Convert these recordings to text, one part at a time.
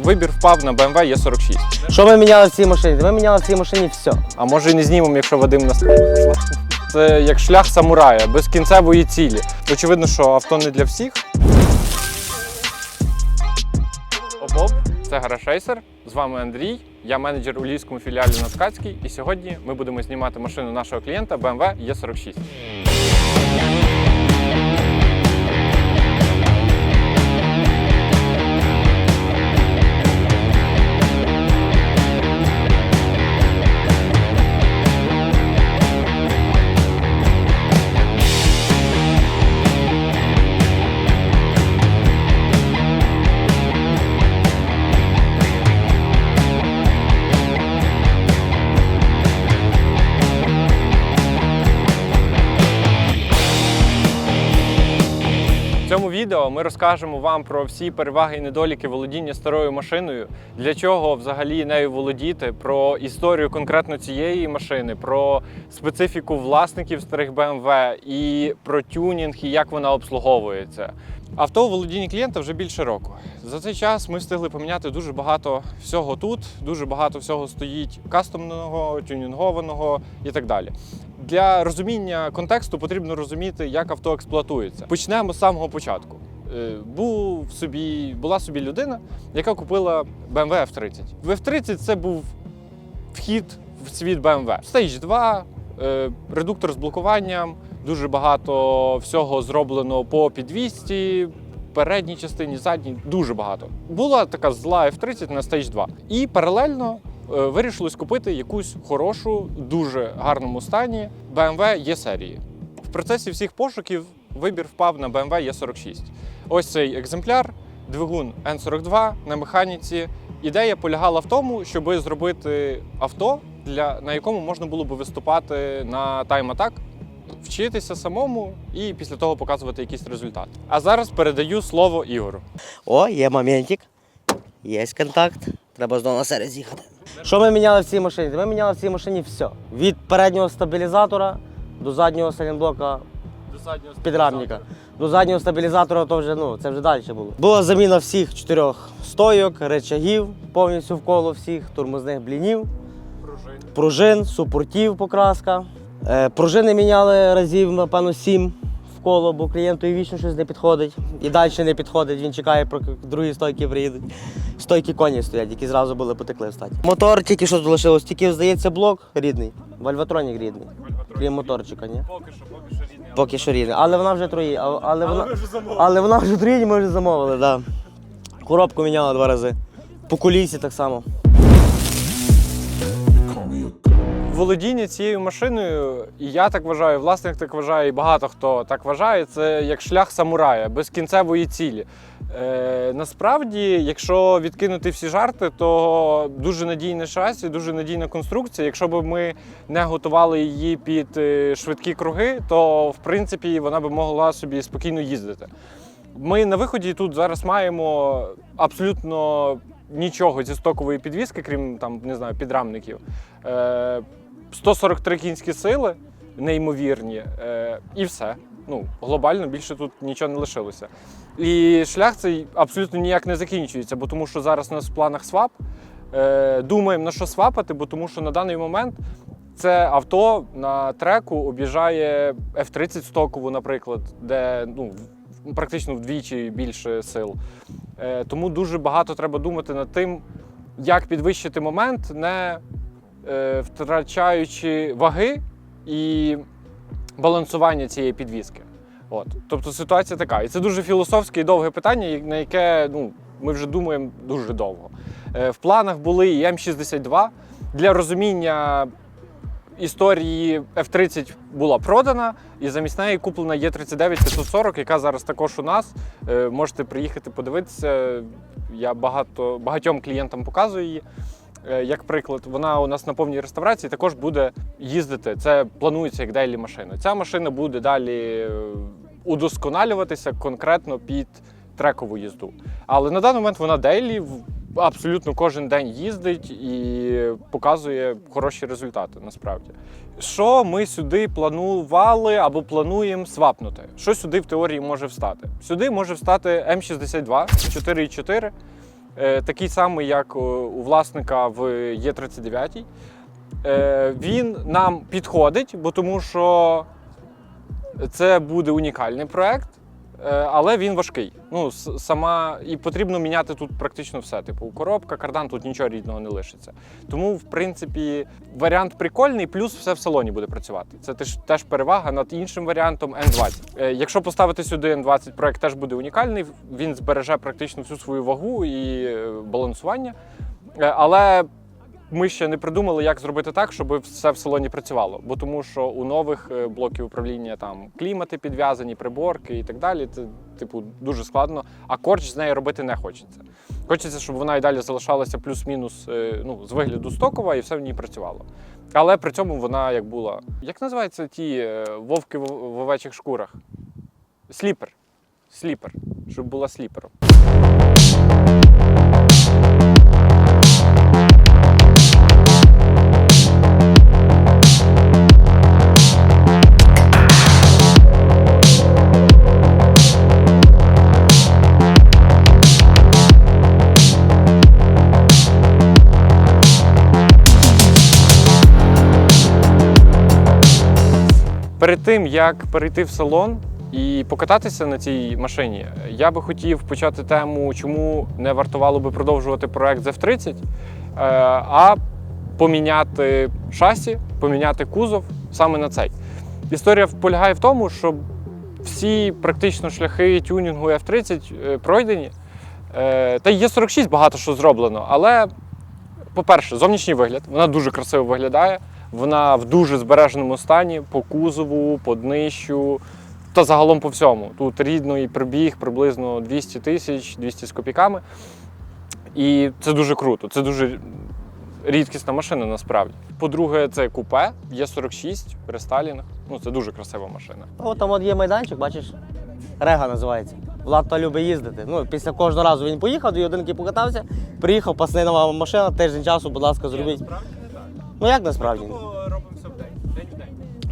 Вибір впав на BMW E46. Що ми міняли в цій машині? Ми міняли в цій машині все. А може і не знімемо, якщо Вадим нас. Це як шлях самурая, без кінцевої цілі. Очевидно, що авто не для всіх. Оп-оп, це Гарашейсер. З вами Андрій. Я менеджер у львівському філіалі на Ткацькій. І сьогодні ми будемо знімати машину нашого клієнта BMW E46. В цьому відео ми розкажемо вам про всі переваги і недоліки володіння старою машиною, для чого взагалі нею володіти, про історію конкретно цієї машини, про специфіку власників старих BMW і про тюнінг і як вона обслуговується. Авто у володінні клієнта вже більше року. За цей час ми встигли поміняти дуже багато всього тут, дуже багато всього стоїть кастомного, тюнінгованого і так далі. Для розуміння контексту потрібно розуміти, як авто експлуатується. Почнемо з самого початку. Е, Був собі, була собі людина, яка купила BMW F30. В F30 це був вхід в світ BMW. Stage 2, е, редуктор з блокуванням, дуже багато всього зроблено по підвісті, передній частині, задній, дуже багато. Була така зла F30 на Stage 2. І паралельно е, вирішилось купити якусь хорошу, дуже гарному стані BMW E серії. В процесі всіх пошуків вибір впав на BMW E46. Ось цей екземпляр, двигун N42 на механіці. Ідея полягала в тому, щоб зробити авто, для, на якому можна було б виступати на тайм-атак, вчитися самому і після того показувати якийсь результат. А зараз передаю слово Ігору. О, є моментик. Є контакт. Треба знову на серед з'їхати. Що ми міняли в цій машині? Ми міняли в цій машині все. Від переднього стабілізатора до заднього салінблока підрамника. До заднього стабілізатора то вже ну це вже далі було. Була заміна всіх чотирьох стойок, речагів повністю вколо всіх, тормозних блінів, пружин, супортів, покраска. Е, пружини міняли разів, напевно, сім вколо, бо клієнту вічно щось не підходить. І далі не підходить. Він чекає, поки другі стойки приїдуть. Стойки коні стоять, які зразу були потекли в статі. Мотор тільки що залишилось, тільки здається блок рідний. Вальватронік рідний. Крім моторчика, ні? Поки що, поки що рідний. Поки що рідний. Але вона вже троє. а- Але, вона, але вона вже троє, ми вже замовили, так. Да. Коробку міняла два рази. По кулісі так само. Володіння цією машиною, і я так вважаю, власник так вважає, і багато хто так вважає, це як шлях самурая, без кінцевої цілі. Е, насправді, якщо відкинути всі жарти, то дуже надійне шасі, дуже надійна конструкція. Якщо б ми не готували її під е, швидкі круги, то в принципі вона б могла собі спокійно їздити. Ми на виході тут зараз маємо абсолютно нічого зі стокової підвіски, крім там, не знаю, підрамників. Е, 143 кінські сили, неймовірні, е, і все. Ну, глобально більше тут нічого не лишилося. І шлях цей абсолютно ніяк не закінчується, бо тому що зараз у нас в планах свап. Е, думаємо на що свапати, бо тому що на даний момент це авто на треку об'їжджає F30 стокову, наприклад, де ну, практично вдвічі більше сил. Е, тому дуже багато треба думати над тим, як підвищити момент, не втрачаючи ваги і балансування цієї підвіски. От. Тобто ситуація така. І це дуже філософське і довге питання, на яке ну, ми вже думаємо дуже довго. Е, в планах були і М62. Для розуміння історії F30 була продана, і замість неї куплена Є39 540, яка зараз також у нас. Е, Можете приїхати подивитися. Я багато, багатьом клієнтам показую її. Е, Як приклад, вона у нас на повній реставрації також буде їздити. Це планується як дейлі машина. Ця машина буде далі е, удосконалюватися конкретно під трекову їзду. Але на даний момент вона дейлі абсолютно кожен день їздить і показує хороші результати насправді. Що ми сюди планували або плануємо свапнути? Що сюди в теорії може встати? Сюди може встати М62 4.4. е, такий самий, як у власника в Є39. Е, Він нам підходить, бо тому що це буде унікальний проект, але він важкий. Ну, сама і потрібно міняти тут практично все. Типу, коробка, кардан, тут нічого рідного не лишиться. Тому, в принципі, варіант прикольний, плюс все в салоні буде працювати. Це теж, перевага над іншим варіантом N20. Е, Якщо поставити сюди N20, проект теж буде унікальний. Він збереже практично всю свою вагу і е, балансування. Е, Але ми ще не придумали, як зробити так, щоб все в салоні працювало. Бо тому, що у нових е, блоків управління там клімати підв'язані, приборки і так далі. Це типу дуже складно. А корч з нею робити не хочеться. Хочеться, щоб вона і далі залишалася плюс-мінус е, ну, з вигляду стокова і все в ній працювало. Але при цьому вона як була. Як називаються ті е, вовки в, в овечих шкурах? Сліпер. Сліпер. Щоб була сліпером. Перед тим як перейти в салон і покататися на цій машині, я би хотів почати тему, чому не вартувало би продовжувати проект з F30, е, а поміняти шасі, поміняти кузов саме на цей. Історія полягає в тому, що всі практично шляхи тюнінгу F30 е, пройдені. Е, Та є 46 багато що зроблено, але, по-перше, зовнішній вигляд, вона дуже красиво виглядає. Вона в дуже збереженому стані по кузову, по днищу та загалом по всьому. Тут рідний прибіг приблизно 200 тисяч, 200 з копійками. І це дуже круто. Це дуже рідкісна машина насправді. По-друге, це купе, є 46 рестайлінг. Ну, це дуже красива машина. О, там от є майданчик, бачиш? Рега називається. Влад то любить їздити. Ну, після кожного разу він поїхав, дві годинки покатався, приїхав, пасне нова машина, тиждень часу, будь ласка, зробіть. Ну як насправді?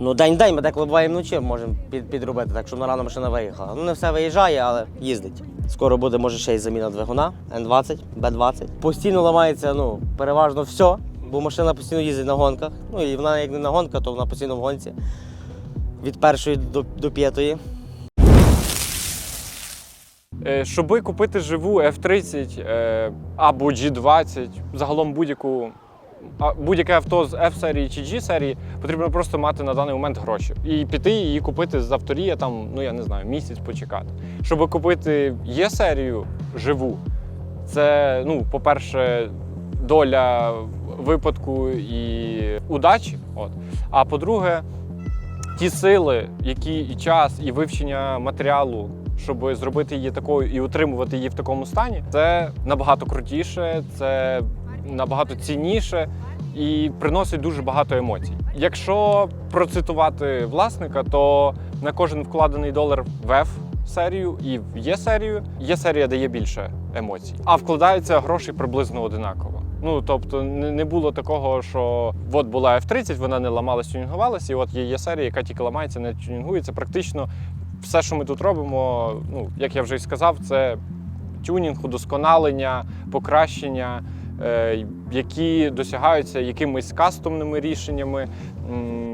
Ну, день-день, ми деколи буває вночі можемо під, підробити, так що на рано машина виїхала. Ну, не все виїжджає, але їздить. Скоро буде, може, ще й заміна двигуна N20, B20. Постійно ламається, ну, переважно все, бо машина постійно їздить на гонках. Ну і вона як не на гонках, то вона постійно в гонці. Від першої до, до п'ятої. Е, Щоби купити живу F30 е, або G20, загалом будь-яку. Будь-яке авто з F-серії чи G-серії потрібно просто мати на даний момент гроші і піти її купити з авторія, там, ну я не знаю, місяць почекати. Щоб купити Є-серію живу, це, ну, по-перше, доля випадку і удачі. От. А по-друге, ті сили, які і час, і вивчення матеріалу, щоб зробити її такою і утримувати її в такому стані, це набагато крутіше, це набагато цінніше і приносить дуже багато емоцій. Якщо процитувати власника, то на кожен вкладений долар в F серію і в Є серію, Є серія дає більше емоцій, а вкладаються гроші приблизно одинаково. Ну тобто не було такого, що от була F30, вона не ламалась, тюнінгувалась, і от є, є серія, яка тільки ламається, не тюнінгується. Практично все, що ми тут робимо, ну як я вже й сказав, це тюнінг, удосконалення, покращення, які досягаються якимись кастомними рішеннями,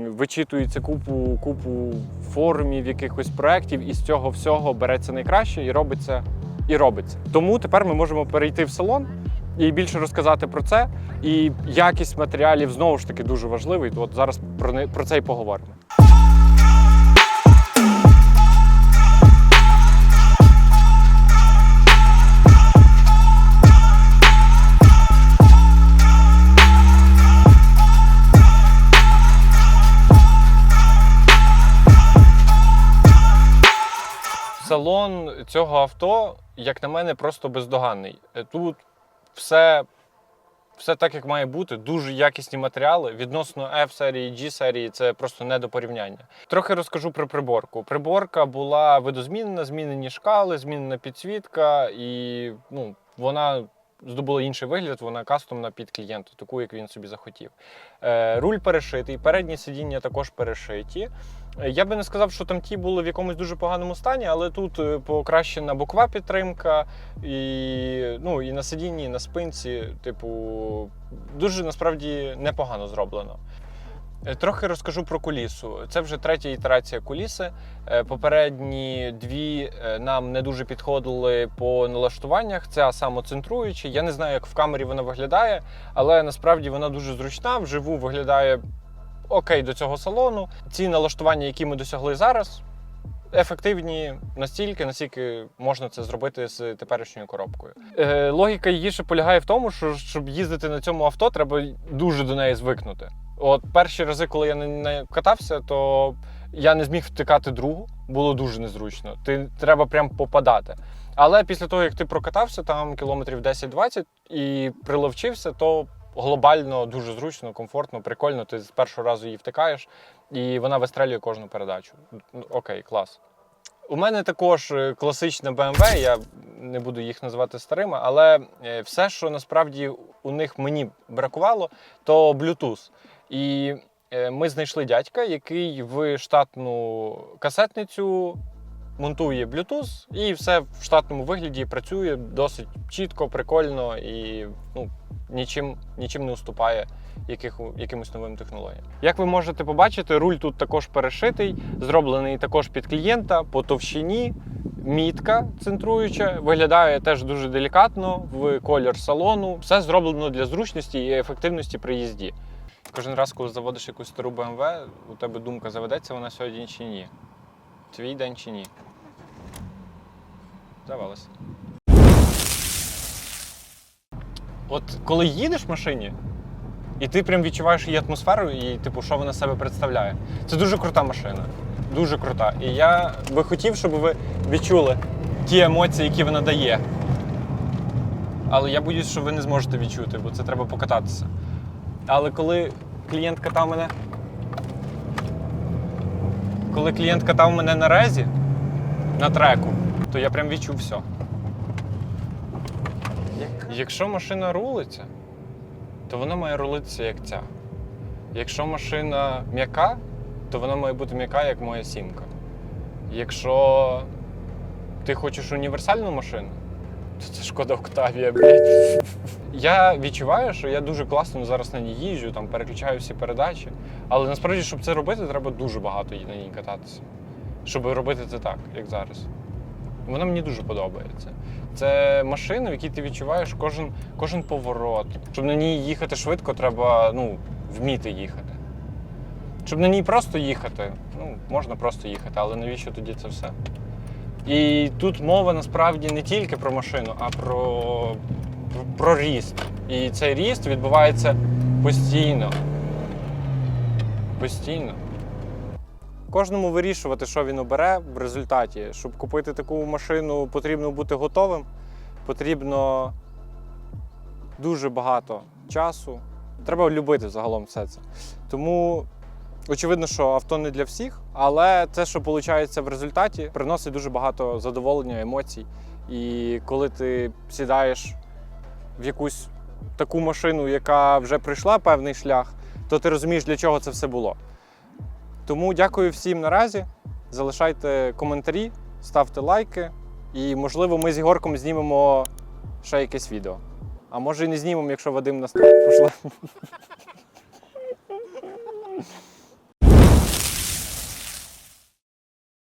вичитується купу, купу форумів, якихось проєктів, і з цього всього береться найкраще і робиться. І робиться. Тому тепер ми можемо перейти в салон і більше розказати про це. І якість матеріалів знову ж таки дуже важливий. От зараз про, не, про це і поговоримо. Салон цього авто, як на мене, просто бездоганний. Е, Тут все, все так, як має бути. Дуже якісні матеріали. Відносно F-серії, G-серії це просто не до порівняння. Трохи розкажу про приборку. Приборка була видозмінена, змінені шкали, змінена підсвітка, і ну, вона здобула інший вигляд, вона кастомна під клієнта, таку, як він собі захотів. Е, руль перешитий, передні сидіння також перешиті. Е, Я би не сказав, що там ті були в якомусь дуже поганому стані, але тут е, покращена бокова підтримка, і, ну, і на сидінні, і на спинці, типу, дуже насправді непогано зроблено. Е, Трохи розкажу про кулісу. Це вже третя ітерація куліси. Е, Попередні дві е, нам не дуже підходили по налаштуваннях. Ця самоцентруюча. Я не знаю, як в камері вона виглядає, але насправді вона дуже зручна. Вживу виглядає окей до цього салону. Ці налаштування, які ми досягли зараз, ефективні настільки, наскільки можна це зробити з теперішньою коробкою. Логіка її ще полягає в тому, що щоб їздити на цьому авто, треба дуже до неї звикнути. От перші рази, коли я неї катався, то я не зміг втикати другу, було дуже незручно. Ти треба прям попадати. Але після того, як ти прокатався там кілометрів 10-20 і приловчився, то глобально дуже зручно, комфортно, прикольно. Ти з першого разу її втикаєш, і вона вистрелює кожну передачу. Окей, клас. У мене також е, класична BMW, я не буду їх називати старими, але е, все, що насправді у них мені бракувало, то Bluetooth. І е, ми знайшли дядька, який в штатну касетницю монтує Bluetooth, і все в штатному вигляді працює досить чітко, прикольно і ну, нічим, нічим не уступає яких, якимось новим технологіям. Як ви можете побачити, руль тут також перешитий, зроблений також під клієнта по товщині. Мітка центруюча виглядає теж дуже делікатно в колір салону. Все зроблено для зручності і ефективності при їзді. Кожен раз, коли заводиш якусь стару BMW, у тебе думка заведеться вона сьогодні чи ні. Твій день чи ні. Завелася. От коли їдеш в машині, і ти прям відчуваєш її атмосферу і, типу, що вона себе представляє. Це дуже крута машина. Дуже крута. І я би хотів, щоб ви відчули ті емоції, які вона дає. Але я боюсь, що ви не зможете відчути, бо це треба покататися. Але коли клієнт катав мене. Коли клієнт катав мене на резі, на треку, то я прям відчув все. Якщо машина рулиться, то вона має рулитися як ця. Якщо машина м'яка, то вона має бути м'яка, як моя сімка. Якщо ти хочеш універсальну машину, це шкода Октавія, блядь. Я відчуваю, що я дуже класно зараз на ній їжджу, там переключаю всі передачі. Але насправді, щоб це робити, треба дуже багато на ній кататися. Щоб робити це так, як зараз. Вона мені дуже подобається. Це машина, в якій ти відчуваєш кожен, кожен поворот. Щоб на ній їхати швидко, треба ну, вміти їхати. Щоб на ній просто їхати, ну, можна просто їхати, але навіщо тоді це все? І тут мова насправді не тільки про машину, а про, про ріст. І цей ріст відбувається постійно. Постійно. Кожному вирішувати, що він обере в результаті. Щоб купити таку машину, потрібно бути готовим. Потрібно дуже багато часу. Треба любити загалом все це. Тому очевидно, що авто не для всіх, але те, що виходить в результаті, приносить дуже багато задоволення, емоцій. І коли ти сідаєш в якусь таку машину, яка вже пройшла певний шлях, то ти розумієш, для чого це все було. Тому дякую всім наразі. Залишайте коментарі, ставте лайки. І, можливо, ми з Ігорком знімемо ще якесь відео. А може і не знімемо, якщо Вадим нас пошле.